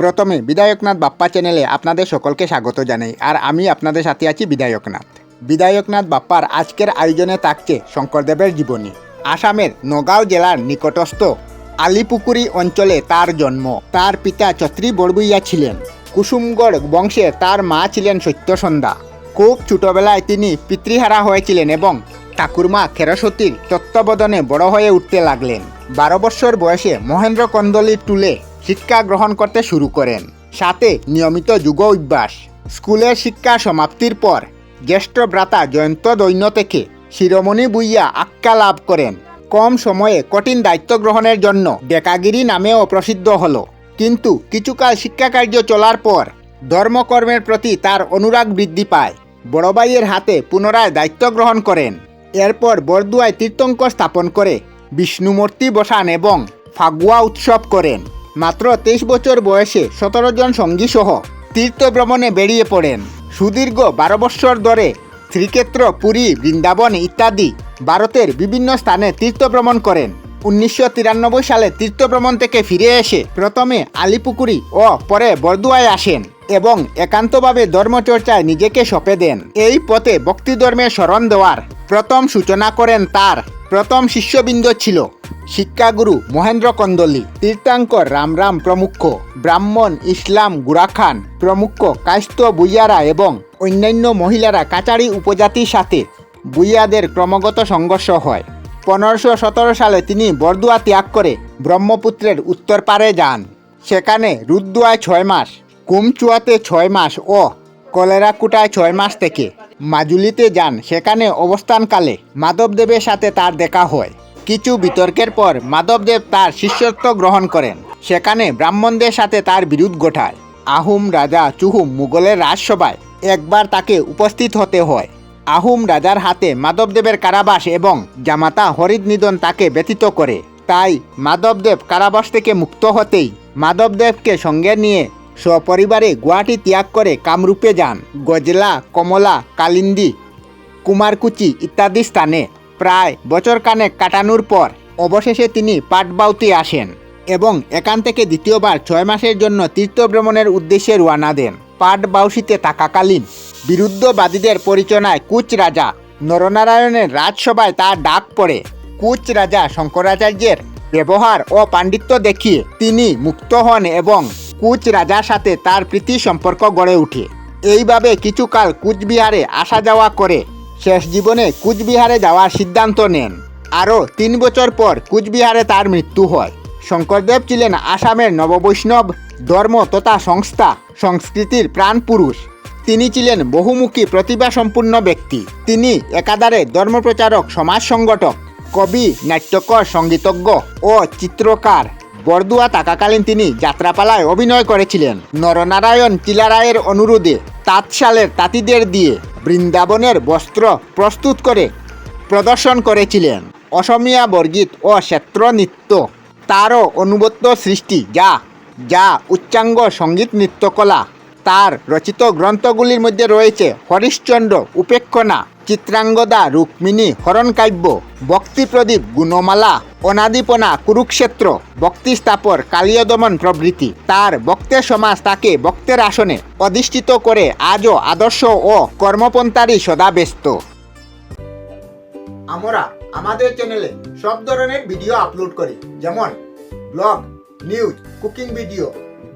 প্রথমে বিধায়কনাথ বাপ্পা চ্যানেলে আপনাদের সকলকে স্বাগত জানাই, আর আমি আপনাদের সাথে আছি বিধায়কনাথ। বিধায়কনাথ বাপ্পার আজকের আয়োজনে থাকছে শঙ্করদেবের জীবনী। আসামের নগাঁও জেলার নিকটস্থ আলিপুকুরি অঞ্চলে তার জন্ম। তার পিতা ছত্রী বড়বুইয়া ছিলেন। কুসুমগড় বংশে তার মা ছিলেন সত্যসন্ধ্যা। খুব ছোটবেলায় তিনি পিতৃহারা হয়েছিলেন এবং ঠাকুরমা খেরসতীর তত্ত্বাবধানে বড় হয়ে উঠতে লাগলেন। বারো বছর বয়সে মহেন্দ্র কন্দলির টুলে শিক্ষা গ্রহণ করতে শুরু করেন। সাথে নিয়মিত যুগ অভ্যাস। স্কুলের শিক্ষা সমাপ্তির পর জ্যেষ্ঠ ভ্রাতা জয়ন্ত দৈন্য থেকে শিরোমণি বুইয়া আক্কা লাভ করেন। কম সময়ে কঠিন দায়িত্ব গ্রহণের জন্য ডেকাগিরি নামেও প্রসিদ্ধ হল। কিন্তু কিছুকাল শিক্ষাকার্য চলার পর ধর্মকর্মের প্রতি তার অনুরাগ বৃদ্ধি পায়। বড় ভাইয়ের হাতে পুনরায় দায়িত্ব গ্রহণ করেন। এরপর বরদুয়ায় তীর্থঙ্কর স্থাপন করে বিষ্ণুমূর্তি বসান এবং ফাগুয়া উৎসব করেন। মাত্র তেইশ বছর বয়সে সতেরো জন সঙ্গী সহ তীর্থ ভ্রমণে বেরিয়ে পড়েন। সুদীর্ঘ বারো বৎসর ধরে শ্রীক্ষেত্র, পুরী, বৃন্দাবন ইত্যাদি ভারতের বিভিন্ন স্থানে তীর্থ ভ্রমণ করেন। উনিশশো তিরানব্বই সালে তীর্থভ্রমণ থেকে ফিরে এসে প্রথমে আলিপুকুরি ও পরে বরদুয়ায় আসেন এবং একান্তভাবে ধর্মচর্চায় নিজেকে সঁপে দেন। এই পথে ভক্তিধর্মে স্মরণ দেওয়ার প্রথম সূচনা করেন তার প্রথম শিষ্যবৃন্দ ছিল শিক্ষাগুরু মহেন্দ্র কন্দলি, তীর্থাঙ্কর রামরাম প্রমুখ ব্রাহ্মণ ইসলাম গুরাখান প্রমুখ কায়স্থ বুইয়ারা এবং অন্যান্য মহিলারা কাচারি উপজাতির সাথে বুইয়াদের ক্রমাগত সংঘর্ষ হয়। পনেরোশো সতেরো সালে তিনি বরদুয়া ত্যাগ করে ব্রহ্মপুত্রের উত্তর পারে যান। সেখানে রুদ্দুয়ায় ছয় মাস, কুমচুয়াতে ছয় মাস ও কলেরাকুটায় ছয় মাস থেকে মাজুলিতে যান, সেখানে অবস্থানকালে মাধবদেবের সাথে তার দেখা হয়। কিছু বিতর্কের পর মাধবদেব তার শিষ্যত্ব গ্রহণ করেন। সেখানে ব্রাহ্মণদের সাথে তার বিরোধ ঘটায়। আহুম রাজা চুহুম মুঘলের রাজসভায় একবার তাকে উপস্থিত হতে হয়। আহুম রাজার হাতে মাধবদেবের কারাবাস এবং জামাতা হরিদ নিধন তাকে ব্যতীত করে। তাই মাধবদেব কারাবাস থেকে মুক্ত হতেই মাধবদেবকে সঙ্গে নিয়ে সপরিবারে গুয়াহাটি ত্যাগ করে কামরূপে যান। গজলা, কমলা, কালিন্দি, কুমারকুচি ইত্যাদি স্থানে প্রায় বছর কানেক কাটানোর পর অবশেষে তিনি পাটবাউতে আসেন এবং এখান থেকে দ্বিতীয়বার ছয় মাসের জন্য তীর্থভ্রমণের উদ্দেশ্যে রওনা দেন। পাটবাউসিতে থাকাকালীন বিরুদ্ধবাদীদের পরিচালনায় কুচ রাজা নরনারায়ণের রাজসভায় তার ডাক পড়ে। কুচ রাজা শঙ্করাচার্যের ব্যবহার ও পাণ্ডিত্য দেখিয়ে তিনি মুক্ত হন এবং কুচ রাজার সাথে তার প্রীতি সম্পর্ক গড়ে ওঠে এইভাবে কিছুকাল কুচবিহারে আসা যাওয়া করে শেষ জীবনে কুচবিহারে যাওয়ার সিদ্ধান্ত নেন। আরও তিন বছর পর কুচবিহারে তার মৃত্যু হয়। শঙ্করদেব ছিলেন আসামের নববৈষ্ণব ধর্ম তথা সংস্থা, সংস্কৃতির প্রাণপুরুষ তিনি ছিলেন বহুমুখী প্রতিভা সম্পূর্ণ ব্যক্তি। তিনি একাধারে ধর্মপ্রচারক, সমাজ সংগঠক, কবি, নাট্যকর, সঙ্গীতজ্ঞ ও চিত্রকার। বরদুয়া থাকাকালীন তিনি যাত্রাপালায় অভিনয় করেছিলেন নরনারায়ণ চিলারায়ের অনুরোধে তাঁতশালের তাঁতিদের দিয়ে বৃন্দাবনের বস্ত্র প্রস্তুত করে প্রদর্শন করেছিলেন। অসমীয়া বর্গীত ও ক্ষেত্র নৃত্য। তারও অনুবত্ত সৃষ্টি, যা যা উচ্চাঙ্গ সংগীত নৃত্যকলা। তার রচিত গ্রন্থগুলির মধ্যে রয়েছে হরিশ্চন্দ্র উপেক্ষণা চিত্রাঙ্গদা, রুক্মিণী হরণ হরণকাব্য ভক্তিপ্রদীপ গুণমালা, অনাদিপনা, কুরুক্ষেত্র, ভক্তি স্থাপর, কালীয়দমন প্রভৃতি। তার ভক্তের সমাজ তাকে ভক্তের আসনে অধিষ্ঠিত করে আজও আদর্শ ও কর্মপন্থারই সদা ব্যস্ত। আমরা আমাদের চ্যানেলে সব ধরনের ভিডিও আপলোড করি। যেমন ব্লগ নিউজ কুকিং ভিডিও